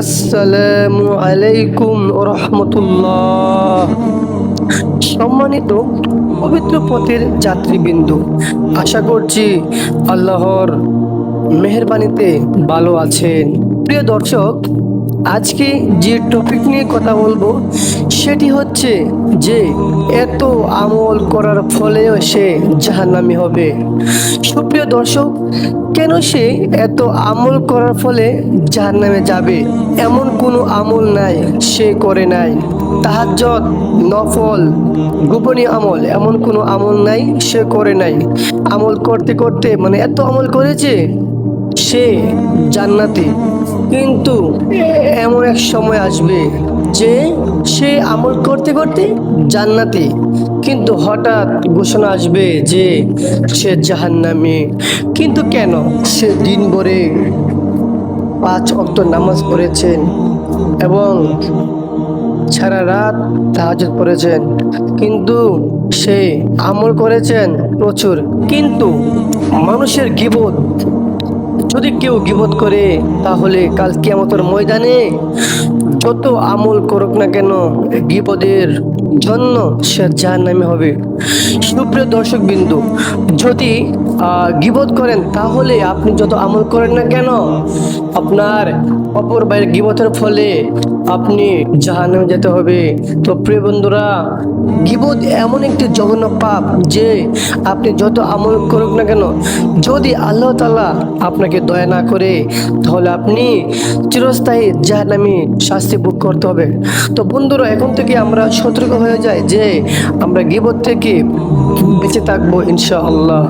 আসসালামু আলাইকুম রহমতুল্লাহ সম্মানিত পবিত্র পথের যাত্রীবৃন্দ আশা করছি আল্লাহর মেহরবানিতে ভালো আছেন। প্রিয় দর্শক, আজকে যে টপিক নিয়ে কথা বলব, সেটি হচ্ছে যে এত আমল করার ফলেও সে জাহান্নামি হবে। সুপ্রিয় দর্শক, কেন সে এত আমল করার ফলে জাহান্নামে যাবে? এমন কোনো আমল নাই, সে করে নাই। তাহাজ্জত নফল, গোপনীয় আমল, এমন কোনো আমল নাই, সে করে নাই। আমল করতে করতে মানে এত আমল করেছে সে জান্নাতি। কিন্তু এমন এক সময় আসবে যে সে আমল করতে করতে জান্নাতি। কিন্তু হঠাৎ ঘোষণা আসবে যে সে জাহান্নামী। কিন্তু কেন? সে দিন ভরে পাঁচ অক্ত নামাজ পড়েছেন এবং সারা রাত তাহাজুদ পড়েছেন। কিন্তু সে আমল করেছেন প্রচুর। কিন্তু মানুষের গিবোধ যদি কেউ গিবত করে, তাহলে কাল কিয়ামতের ময়দানে যত আমল করুক না কেন বিপদের জন্য সে যার নামে হবে। সুপ্রিয় দর্শক বিন্দু যদি গিবত করেন, তাহলে আপনি যত আমল করেন না কেন, আপনার অপর বাইরের গিবতের ফলে আপনি জাহান্নামে যেতে হবে। তো প্রিয় বন্ধুরা, গিবত এমন একটি জঘন্য পাপ যে আপনি যত আমল করুক না কেন, যদি আল্লাহ তালা আপনাকে দয়া না করে, তাহলে আপনি চিরস্থায়ী জাহান্নামী শাস্তি ভোগ করতে হবে। তো বন্ধুরা, এখন থেকে আমরা সতর্ক হয়ে যাই যে আমরা গিবত থেকে বেঁচে থাকব ইনশাআল্লাহ।